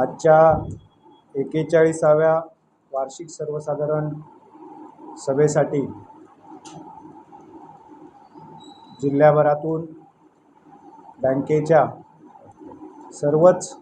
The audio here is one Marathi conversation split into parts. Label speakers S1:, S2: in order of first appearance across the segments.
S1: आजच्या एकेचाळीसाव्या वार्षिक सर्वसाधारण सभेसाठी जिल्ह्याभरातून बँकेच्या सर्वच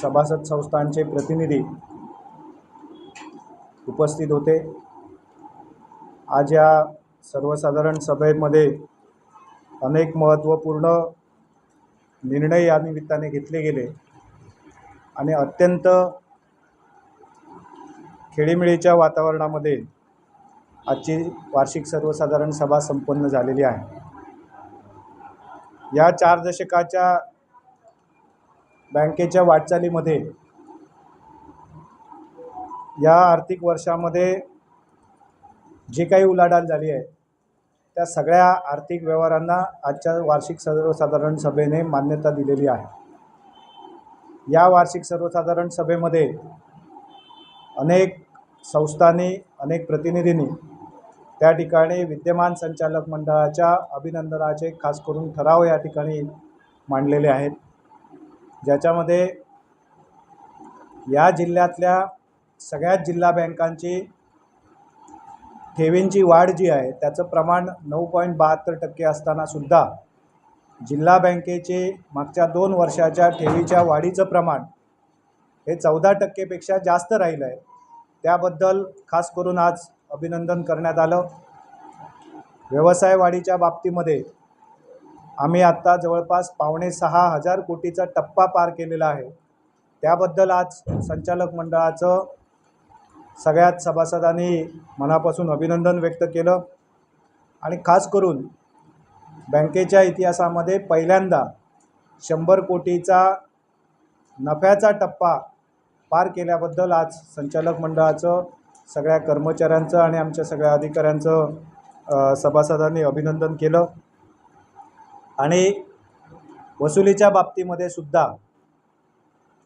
S1: सभासद संस्थांचे प्रतिनिधी उपस्थित होते. आज या सर्वसाधारण सभेमध्ये अनेक महत्त्वपूर्ण निर्णय या निमित्ताने घेतले गेले. आणि अत्यंत खेळीमेळीच्या वातावरणामध्ये आजची वार्षिक सर्वसाधारण सभा संपन्न झालेली आहे. या चार दशकाच्या बँकेच्या वाटचालीमध्ये या आर्थिक वर्षामध्ये जे काही उलाढाल झाली आहे त्या सगळ्या आर्थिक व्यवहारांना आजच्या वार्षिक सर्वसाधारण सभेने मान्यता दिलेली आहे. या वार्षिक सर्वसाधारण सभेमध्ये अनेक संस्थांनी अनेक प्रतिनिधींनी त्या ठिकाणी विद्यमान संचालक मंडळाच्या अभिनंदनाचे खास करून ठराव या ठिकाणी मांडलेले आहेत. ज्याच्यामध्ये या जिल्ह्यातल्या सगळ्याच जिल्हा बँकांची ठेवींची वाढ जी आहे त्याचं प्रमाण नऊ पॉईंट बहात्तर टक्के असतानासुद्धा जिल्हा बँकेचे मागच्या दोन वर्षाच्या ठेवीच्या वाढीचं प्रमाण हे चौदा टक्केपेक्षा जास्त राहिलं आहे. त्याबद्दल खास करून आज अभिनंदन करण्यात आलं. व्यवसाय वाढीच्या बाबतीमध्ये आम्ही आत्ता जवळपास पावणे सहा हजार कोटीचा टप्पा पार केलेला आहे. त्याबद्दल आज संचालक मंडळाचं सगळ्यात सभासदांनी मनापासून अभिनंदन व्यक्त केलं. आणि खास करून बँकेच्या इतिहासामध्ये पहिल्यांदा शंभर कोटीचा नफ्याचा टप्पा पार केल्याबद्दल आज संचालक मंडळाचं सगळ्या कर्मचाऱ्यांचं आणि आमच्या सगळ्या अधिकाऱ्यांचं सभासदांनी अभिनंदन केलं. आणि वसुलीच्या बाबतीमध्ये सुद्धा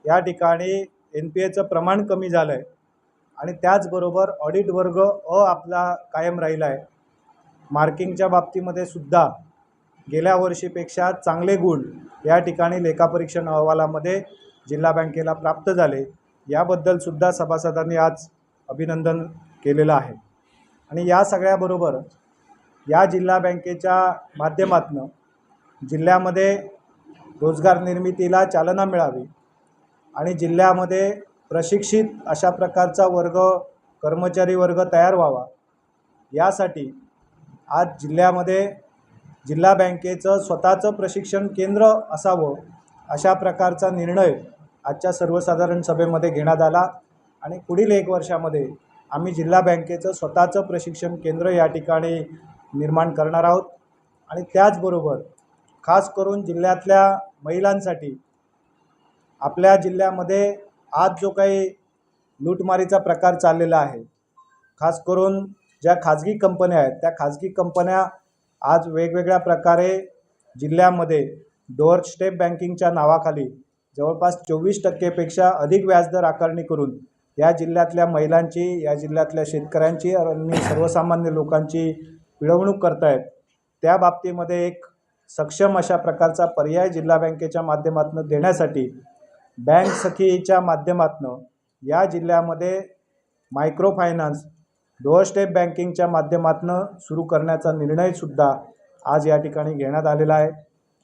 S1: या ठिकाणी एन पी एचं प्रमाण कमी झालं आहे आणि त्याचबरोबर ऑडिट वर्ग अ आपला कायम राहिला आहे मार्किंगच्या बाबतीमध्ये सुद्धा गेल्या वर्षीपेक्षा चांगले गुण या ठिकाणी लेखापरीक्षण अहवालामध्ये जिल्हा बँकेला प्राप्त झाले याबद्दलसुद्धा सभासदांनी आज अभिनंदन केलेलं आहे. आणि या सगळ्याबरोबर या जिल्हा बँकेच्या माध्यमातून जिल्ह्यामध्ये रोजगार निर्मितीला चालना मिळावी आणि जिल्ह्यामध्ये प्रशिक्षित अशा प्रकारचा वर्ग कर्मचारी वर्ग तयार व्हावा यासाठी आज जिल्ह्यामध्ये जिल्हा बँकेचं स्वतःचं प्रशिक्षण केंद्र असावं अशा प्रकारचा निर्णय आजच्या सर्वसाधारण सभेमध्ये घेण्यात आला आणि पुढील एक वर्षामध्ये आम्ही जिल्हा बँकेचं स्वतःचं प्रशिक्षण केंद्र या ठिकाणी निर्माण करणार आहोत. आणि त्याचबरोबर खास करून जिल्ह्यातल्या महिलांसाठी आपल्या जिल्ह्यामध्ये आज जो काही लूटमारीचा प्रकार चाललेला आहे खास करून ज्या खाजगी कंपन्या आहेत त्या खाजगी कंपन्या आज वेगवेगळ्या प्रकारे जिल्ह्यामध्ये डोअर स्टेप बँकिंगच्या नावाखाली जवळपास चोवीस टक्केपेक्षा अधिक व्याजदर आकारणी करून या जिल्ह्यातल्या महिलांची या जिल्ह्यातल्या शेतकऱ्यांची आणि सर्वसामान्य लोकांची पिळवणूक करतायत. त्या बाबतीमध्ये एक सक्षम अशा प्रकारचा पर्याय जिल्हा बँकेच्या माध्यमातून देण्यासाठी बँक सखीच्या माध्यमातून या जिल्ह्यामध्ये मायक्रो फायनान्स डोअर स्टेप बँकिंगच्या माध्यमातून सुरू करण्याचा निर्णयसुद्धा आज या ठिकाणी घेण्यात आलेला आहे.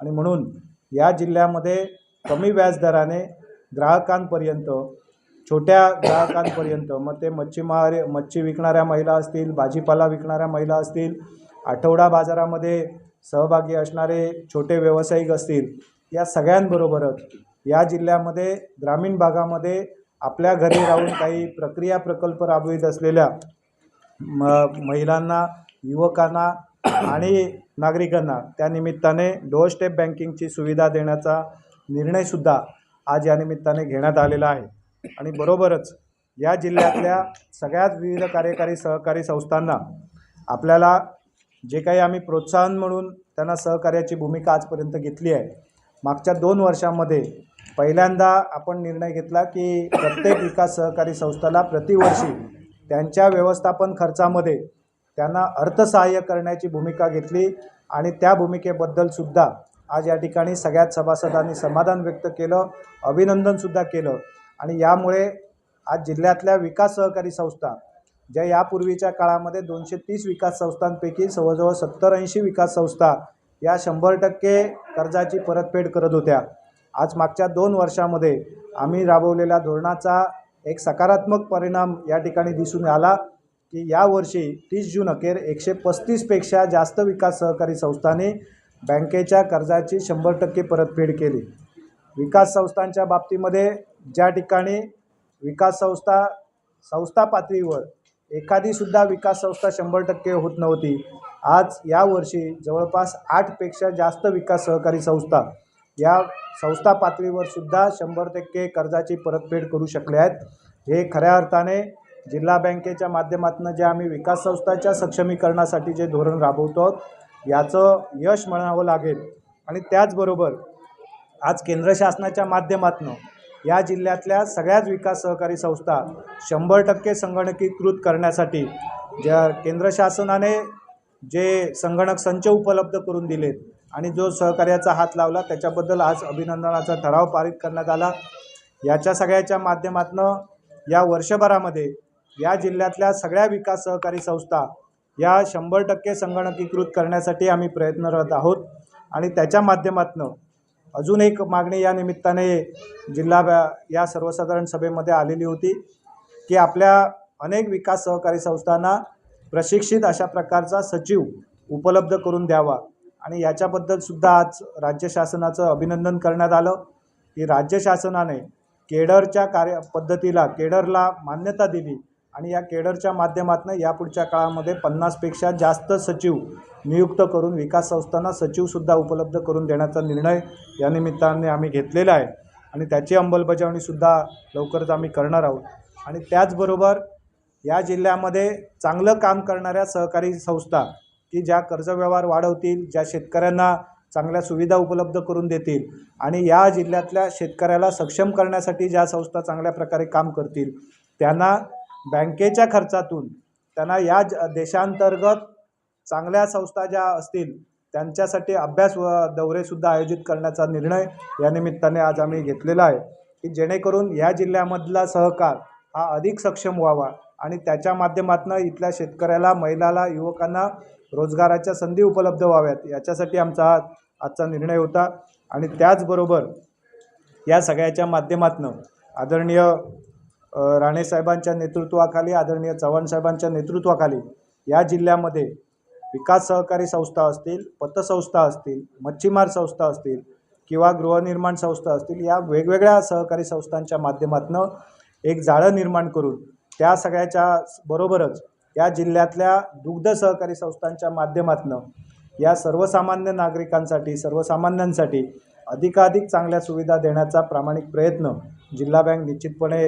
S1: आणि म्हणून या जिल्ह्यामध्ये कमी व्याजदराने ग्राहकांपर्यंत छोट्या ग्राहकांपर्यंत मग ते मच्छीमार मच्छी विकणाऱ्या महिला असतील भाजीपाला विकणाऱ्या महिला असतील आठवडा बाजारामध्ये सहभागी असणारे छोटे व्यावसायिक असतील या सगळ्यांबरोबरच या जिल्ह्यामध्ये ग्रामीण भागामध्ये आपल्या घरी राहून काही प्रक्रिया प्रकल्प राबवित असलेल्या म महिलांना युवकांना आणि नागरिकांना त्या निमित्ताने डोअर स्टेप बँकिंगची सुविधा देण्याचा निर्णयसुद्धा आज या निमित्ताने घेण्यात आलेला आहे. आणि बरोबरच या जिल्ह्यातल्या सगळ्याच विविध कार्यकारी सहकारी संस्थांना आपल्याला जे काही आम्ही प्रोत्साहन म्हणून त्यांना सहकार्याची भूमिका आजपर्यंत घेतली आहे मागच्या दोन वर्षामध्ये पहिल्यांदा आपण निर्णय घेतला की प्रत्येक विकास सहकारी संस्थाला प्रतिवर्षी त्यांच्या व्यवस्थापन खर्चामध्ये त्यांना अर्थसहाय्य करण्याची भूमिका घेतली आणि त्या भूमिकेबद्दल सुद्धा आज या ठिकाणी सगळ्याच सभासदांनी समाधान व्यक्त केलं अभिनंदनसुद्धा केलं. आणि यामुळे आज जिल्ह्यातल्या विकास सहकारी संस्था ज्या यापूर्वीच्या काळामध्ये दोनशे तीस विकास संस्थांपैकी जवळजवळ सत्तर ऐंशी विकास संस्था या शंभर टक्के कर्जाची परतफेड करत होत्या. आज मागच्या दोन वर्षामध्ये आम्ही राबवलेल्या धोरणाचा एक सकारात्मक परिणाम या ठिकाणी दिसून आला की यावर्षी तीस जून अखेर एकशे पस्तीसपेक्षा जास्त विकास सहकारी संस्थांनी बँकेच्या कर्जाची शंभर टक्के परतफेड केली. विकास संस्थांच्या बाबतीमध्ये ज्या ठिकाणी विकास संस्था संस्था पातळीवर एखादीसुद्धा विकास संस्था शंभर टक्के होत नव्हती आज यावर्षी जवळपास आठपेक्षा जास्त विकास सहकारी संस्था या संस्था पातळीवर सुद्धा शंभर टक्के कर्जाची परतफेड करू शकले आहेत. हे खऱ्या अर्थाने जिल्हा बँकेच्या माध्यमातून जे आम्ही विकास संस्थाच्या सक्षमीकरणासाठी जे धोरण राबवतो आहोत याचं यश म्हणावं लागेल. आणि त्याचबरोबर आज केंद्र शासनाच्या माध्यमातून या जिल्ह्यातल्या सगळ्याच विकास सहकारी संस्था शंभर टक्के संगणकीकृत करण्यासाठी ज्या केंद्र शासनाने जे संगणक संच उपलब्ध करून दिलेत आणि जो सहकार्याचा हात लावला त्याच्याबद्दल आज अभिनंदनाचा ठराव पारित करण्यात आला. याच्या सगळ्याच्या माध्यमातून या वर्षभरामध्ये या जिल्ह्यातल्या सगळ्या विकास सहकारी संस्था या शंभर टक्के संगणकीकृत करण्यासाठी आम्ही प्रयत्नरत आहोत. आणि त्याच्या माध्यमातून अजून एक मागणी या निमित्ताने जिल्हा या सर्वसाधारण सभेमध्ये आलेली होती की आपल्या अनेक विकास सहकारी संस्थांना प्रशिक्षित अशा प्रकारचा सचिव उपलब्ध करून द्यावा. आणि याच्याबद्दल सुद्धा आज राज्य शासनाचं अभिनंदन करण्यात आलं. की राज्य शासनाने केडरच्या कार्य पद्धतीला केडरला मान्यता दिली आणि या केडरच्या माध्यमातून यापुढच्या काळामध्ये पन्नासपेक्षा जास्त सचिव नियुक्त करून विकास संस्थांना सचिवसुद्धा उपलब्ध करून देण्याचा निर्णय या निमित्ताने आम्ही घेतलेला आहे. आणि त्याची अंमलबजावणीसुद्धा लवकरच आम्ही करणार आहोत. आणि त्याचबरोबर या जिल्ह्यामध्ये चांगलं काम करणाऱ्या सहकारी संस्था की ज्या कर्जव्यवहार वाढवतील ज्या शेतकऱ्यांना चांगल्या सुविधा उपलब्ध करून देतील आणि या जिल्ह्यातल्या शेतकऱ्याला सक्षम करण्यासाठी ज्या संस्था चांगल्या प्रकारे काम करतील त्यांना बँकेच्या खर्चातून त्यांना या ज देशांतर्गत चांगल्या संस्था ज्या असतील त्यांच्यासाठी अभ्यास व दौरेसुद्धा आयोजित करण्याचा निर्णय या निमित्ताने आज आम्ही घेतलेला आहे की जेणेकरून या जिल्ह्यामधला सहकार हा अधिक सक्षम व्हावा आणि त्याच्या माध्यमातून इथल्या शेतकऱ्याला महिलाला युवकांना रोजगाराच्या संधी उपलब्ध व्हाव्यात याच्यासाठी आमचा आजचा निर्णय होता. आणि त्याचबरोबर या सगळ्याच्या माध्यमातून आदरणीय राणेसाहेबांच्या नेतृत्वाखाली आदरणीय चव्हाण साहेबांच्या नेतृत्वाखाली या जिल्ह्यामध्ये विकास सहकारी संस्था असतील पतसंस्था असतील मच्छीमार संस्था असतील किंवा गृहनिर्माण संस्था असतील या वेगवेगळ्या सहकारी संस्थांच्या माध्यमातून एक जाळं निर्माण करून त्या सगळ्याच्या बरोबरच या जिल्ह्यातल्या दुग्ध सहकारी संस्थांच्या माध्यमातून या सर्वसामान्य नागरिकांसाठी सर्वसामान्यांसाठी अधिकाधिक चांगल्या सुविधा देण्याचा प्रामाणिक प्रयत्न जिल्हा बँक निश्चितपणे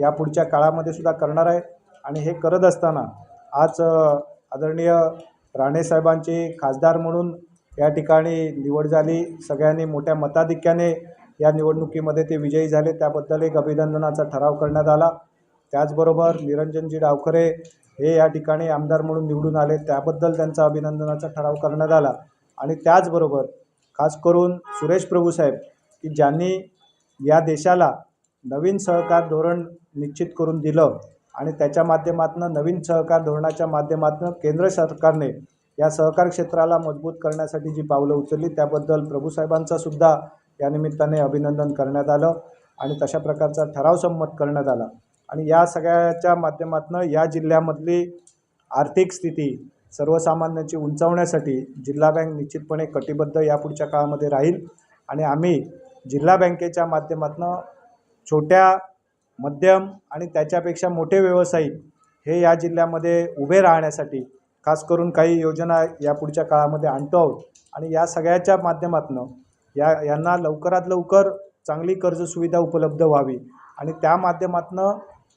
S1: या पुढच्या काळामध्ये सुद्धा करणार आहे. आणि हे करत असताना आज आदरणीय राणेसाहेबांची खासदार म्हणून या ठिकाणी निवड झाली. सगळ्यांनी मोठ्या मताधिक्याने या निवडणुकीमध्ये ते विजयी झाले. त्याबद्दल एक अभिनंदनाचा ठराव करण्यात आला. त्याचबरोबर निरंजनजी डावखरे हे या ठिकाणी आमदार म्हणून निवडून आले. त्याबद्दल त्यांचा अभिनंदनाचा ठराव करण्यात आला. आणि त्याचबरोबर खास करून सुरेश प्रभूसाहेब की ज्यांनी या देशाला नवीन सहकार धोरण निश्चित करून दिलं आणि त्याच्या माध्यमातून नवीन सहकार धोरणाच्या माध्यमातून केंद्र सरकारने या सहकार क्षेत्राला मजबूत करण्यासाठी जी पावलं उचलली त्याबद्दल प्रभूसाहेबांचा सुद्धा या निमित्ताने अभिनंदन करण्यात आलं आणि तशा प्रकारचा ठराव संमत करण्यात आला. आणि या सगळ्याच्या माध्यमातून या जिल्ह्यामधली आर्थिक स्थिती सर्वसामान्यांची उंचावण्यासाठी जिल्हा बँक निश्चितपणे कटिबद्ध यापुढच्या काळामध्ये राहील. आणि आम्ही जिल्हा बँकेच्या माध्यमातून छोट्या मध्यम आणि त्याच्यापेक्षा मोठे व्यावसायिक हे या जिल्ह्यामध्ये उभे राहण्यासाठी खास करून काही योजना या पुढच्या काळामध्ये आणतो आहोत. आणि या सगळ्याच्या माध्यमातून या यांना लवकरात लवकर चांगली कर्ज सुविधा उपलब्ध व्हावी. आणि त्या माध्यमातून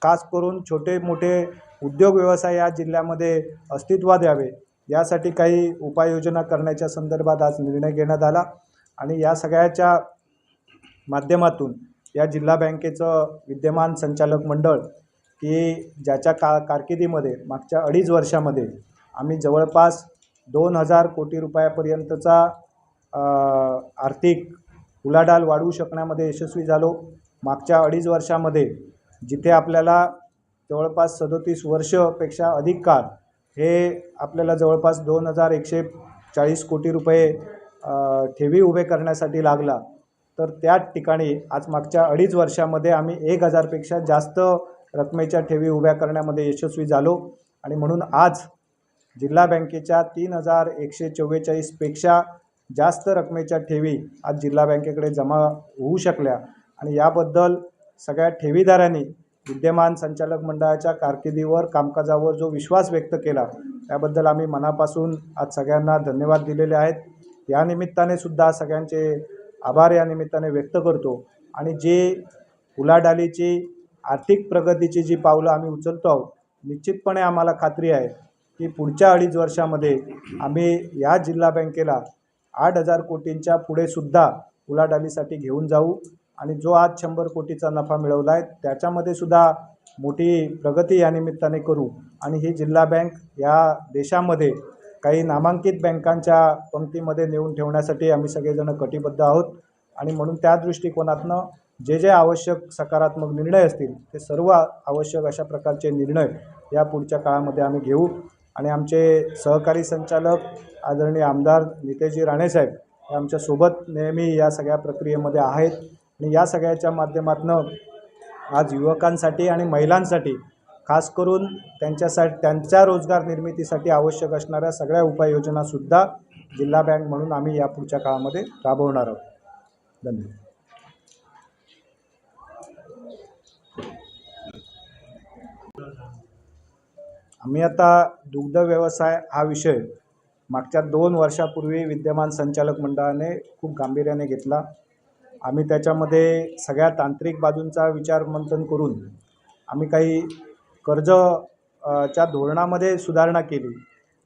S1: खास करून छोटे मोठे उद्योग व्यवसाय या जिल्ह्यामध्ये अस्तित्वात यावे. यासाठी काही उपाययोजना करण्याच्या संदर्भात आज निर्णय घेण्यात आला आणि या सगळ्याच्या माध्यमातून या जिल्हा बँकेचं विद्यमान संचालक मंडळ की ज्याच्या का कारकिर्दीमध्ये मागच्या अडीच वर्षामध्ये आम्ही जवळपास दोन हजार कोटी रुपयापर्यंतचा आर्थिक उलाढाल वाढवू शकण्यामध्ये यशस्वी झालो. मागच्या अडीच वर्षामध्ये जिथे आपल्याला जवळपास सदोतीस वर्षपेक्षा अधिक काळ हे आपल्याला जवळपास दोन हजार एकशे चाळीस कोटी रुपये ठेवी उभे करण्यासाठी लागला. तर त्या ठिकाणी आज मागच्या अडीच वर्षामध्ये आम्ही एक हजारपेक्षा जास्त रकमेच्या ठेवी उभ्या करण्यामध्ये यशस्वी झालो आणि म्हणून आज जिल्हा बँकेच्या तीन हजार एकशे चव्वेचाळीसपेक्षा जास्त रकमेच्या ठेवी आज जिल्हा बँकेकडे जमा होऊ शकल्या. आणि याबद्दल सगळ्या ठेवीदारांनी विद्यमान संचालक मंडळाच्या कारकिर्दीवर कामकाजावर जो विश्वास व्यक्त केला त्याबद्दल आम्ही मनापासून आज सगळ्यांना धन्यवाद दिलेले आहेत. या निमित्ताने सुद्धा सगळ्यांचे आभार या निमित्ताने व्यक्त करतो. आणि जे उलाढालीची आर्थिक प्रगतीची जी पावलं आम्ही उचलतो आहोत निश्चितपणे आम्हाला खात्री आहे की पुढच्या अडीच वर्षामध्ये आम्ही या जिल्हा बँकेला आठ हजार कोटींच्या पुढेसुद्धा उलाढालीसाठी घेऊन जाऊ. आणि जो आज शंभर कोटीचा नफा मिळवला आहे त्याच्यामध्ये सुद्धा मोठी प्रगती या निमित्ताने करू. आणि ही जिल्हा बँक या देशामध्ये काही नामांकित बँकांच्या पंक्तीमध्ये नेऊन ठेवण्यासाठी आम्ही सगळेजण कटिबद्ध आहोत. आणि म्हणून त्या दृष्टिकोनातनं जे जे आवश्यक सकारात्मक निर्णय असतील ते सर्व आवश्यक अशा प्रकारचे निर्णय या पुढच्या काळामध्ये आम्ही घेऊ. आणि आमचे सहकारी संचालक आदरणीय आमदार नितेशजी राणेसाहेब हे आमच्यासोबत नेहमी या सगळ्या प्रक्रियेमध्ये आहेत. आणि या सगळ्याच्या माध्यमातून आज युवकांसाठी आणि महिलांसाठी खास करून त्यांच्यासाठी त्यांच्या रोजगार निर्मितीसाठी आवश्यक असणाऱ्या सगळ्या उपाययोजनासुद्धा जिल्हा बँक म्हणून आम्ही या पुढच्या काळामध्ये राबवणार आहोत. धन्यवाद. आम्ही आता दुग्ध व्यवसाय हा विषय मागच्या दोन वर्षापूर्वी विद्यमान संचालक मंडळाने खूप गांभीर्याने घेतला. आम्ही त्याच्यामध्ये सगळ्या तांत्रिक बाजूंचा विचारमंथन करून आम्ही काही कर्ज च्या धोरणामध्ये सुधारणा केली.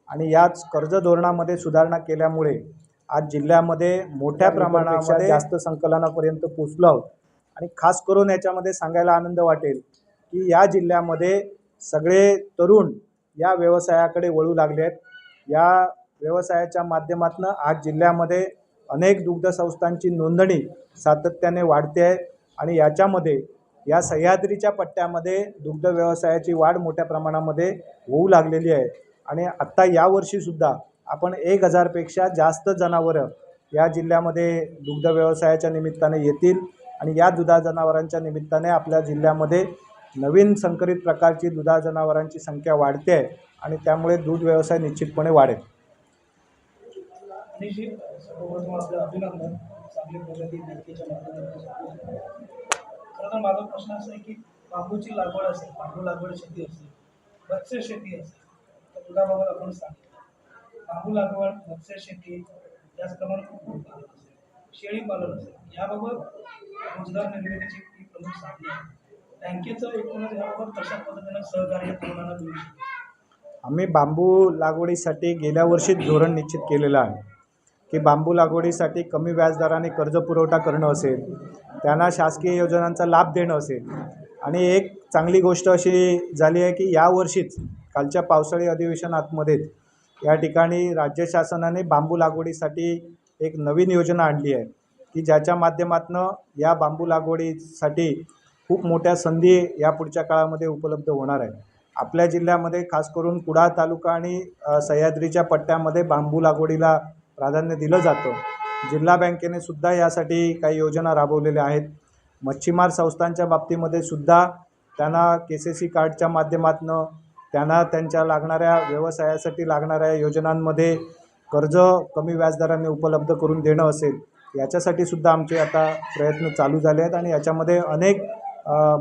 S1: आणि याच कर्ज धोरणामध्ये सुधारणा केल्यामुळे आज जिल्ह्यामध्ये मोठ्या प्रमाणामध्ये जास्त संकलनापर्यंत पोचलो आहोत. आणि खास करून याच्यामध्ये सांगायला आनंद वाटेल की या जिल्ह्यामध्ये सगळे तरुण या व्यवसायाकडे वळू लागले आहेत. या व्यवसायाच्या माध्यमातून आज जिल्ह्यामध्ये अनेक दुग्ध संस्थांची नोंदणी सातत्याने वाढते आहे आणि याच्यामध्ये या सह्याद्रीच्या पट्ट्यामध्ये दुग्ध व्यवसायाची वाढ मोठ्या प्रमाणामध्ये होऊ लागलेली आहे. आणि आत्ता यावर्षीसुद्धा आपण एक हजारपेक्षा जास्त जनावरं या जिल्ह्यामध्ये दुग्ध व्यवसायाच्या निमित्ताने येतील आणि या दुधा जनावरांच्या निमित्ताने आपल्या जिल्ह्यामध्ये नवीन संकरित प्रकारची दुधा जनावरांची संख्या वाढते आहे आणि त्यामुळे दूध व्यवसाय निश्चितपणे वाढेल.
S2: आणि जी सर्वप्रथम आपलं अभिनंदन चांगली प्रगती बँकेच्या माध्यमातून खरं तर माझा प्रश्न असा आहे की बांबूची लागवड असेल बांबू लागवड शेती असेल मत्स्य शेती असेल तर उदाहरणाबाबत आपण सांगितलं. बांबू लागवड मत्स्य शेती त्याचप्रमाणे कुक्कुटपालन असेल. शेळीपालन असेल. याबाबत रोजगार निर्मितीची ही प्रमुख साधने आहेत. बँकेचं एकूणच याबाबत कशा पद्धतीनं सहकार्य कोणाला मिळू शकते
S1: आम्ही बांबू लागवडीसाठी गेल्या वर्षीच धोरण निश्चित केलेलं आहे. की बांबू लागवडीसाठी कमी व्याजदराने कर्ज पुरवठा करणं असेल त्यांना शासकीय योजनांचा लाभ देणं असेल. आणि एक चांगली गोष्ट अशी झाली आहे की यावर्षीच कालच्या पावसाळी अधिवेशनातमध्ये या ठिकाणी राज्य शासनाने बांबू लागवडीसाठी एक नवीन योजना आणली आहे की ज्याच्या माध्यमातून या बांबू लागवडीसाठी खूप मोठ्या संधी या पुढच्या काळामध्ये उपलब्ध होणार आहे. आपल्या जिल्ह्यामध्ये खास करून कुडाळ तालुका आणि सह्याद्रीच्या पट्ट्यामध्ये बांबू लागवडीला प्राधान्य दिलं जातं. जिल्हा बँकेने सुद्धा यासाठी काही योजना राबवलेल्या आहेत. मच्छीमार संस्थांच्या बाबतीमध्ये सुद्धा त्यांना के सी सी कार्डच्या माध्यमातून त्यांना त्यांच्या लागणाऱ्या व्यवसायासाठी लागणाऱ्या योजनांमध्ये कर्ज कमी व्याजदराने उपलब्ध करून देणं असेल याच्यासाठी सुद्धा आमचे आता प्रयत्न चालू झाले आहेत आणि याच्यामध्ये अनेक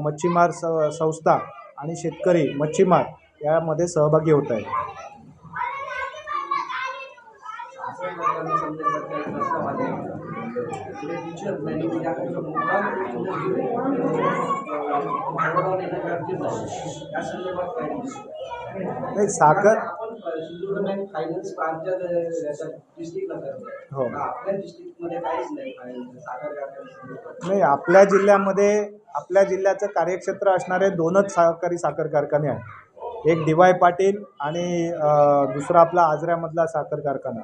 S1: मच्छीमार स संस्था आणि शेतकरी मच्छीमार यामध्ये सहभागी होत आहेत.
S3: संदर्भात काही प्रस्ताव आले पुढे या संदर्भात काय
S1: नाही साखर
S3: फायनान्स
S1: हो.
S3: आपल्या डिस्ट्रिक्टमध्ये काहीच नाही साखर
S1: नाही आपल्या जिल्ह्यामध्ये आपल्या जिल्ह्याचं कार्यक्षेत्र असणारे दोनच सहकारी साखर कारखाने आहेत एक डी वाय पाटील आणि दुसरा आपला आजऱ्यामधला साखर कारखाना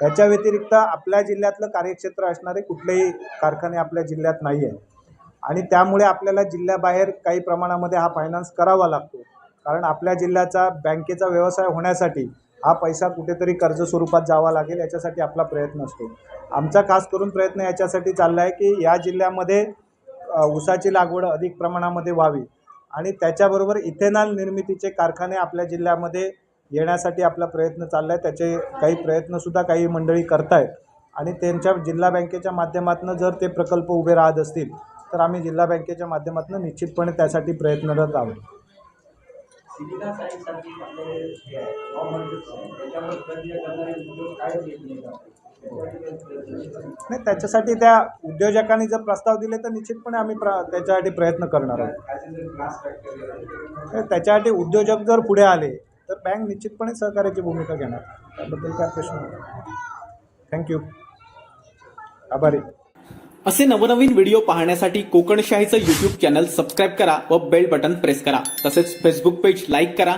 S1: याच्या व्यतिरिक्त आपल्या जिल्ह्यातलं कार्यक्षेत्र असणारे कुठलेही कारखाने आपल्या जिल्ह्यात नाही आहे आणि त्यामुळे आपल्याला जिल्ह्याबाहेर काही प्रमाणामध्ये हा फायनान्स करावा लागतो. कारण आपल्या जिल्ह्याचा बँकेचा व्यवसाय होण्यासाठी हा पैसा कुठेतरी कर्ज स्वरूपात जावा लागेल याच्यासाठी आपला प्रयत्न असतो. आमचा खास करून प्रयत्न याच्यासाठी चालला आहे की या जिल्ह्यामध्ये ऊसाची लागवड अधिक प्रमाणामध्ये व्हावी. आणि त्याच्याबरोबर इथेनॉल निर्मितीचे कारखाने आपल्या जिल्ह्यामध्ये येण्यासाठी आपला प्रयत्न चालला आहे त्याचे काही प्रयत्नसुद्धा काही मंडळी करतायत. आणि त्यांच्या जिल्हा बँकेच्या माध्यमातून जर ते प्रकल्प उभे राहत असतील तर आम्ही जिल्हा बँकेच्या माध्यमातून निश्चितपणे त्यासाठी प्रयत्नरत आहोत. नाही त्याच्यासाठी त्या उद्योजकांनी जर प्रस्ताव दिले तर निश्चितपणे आम्ही प्र त्याच्यासाठी प्रयत्न करणार आहोत. त्याच्यासाठी उद्योजक जर पुढे आले तर बँक निश्चितपणे सहकार्याची भूमिका घेणार. त्याबद्दल काय प्रश्न थँक्यू आभारी.
S4: असे नवनवीन व्हिडिओ पाहण्यासाठी कोकणशाहीचं युट्यूब चॅनल सबस्क्राईब करा व बेल बटन प्रेस करा. तसेच फेसबुक पेज लाईक करा.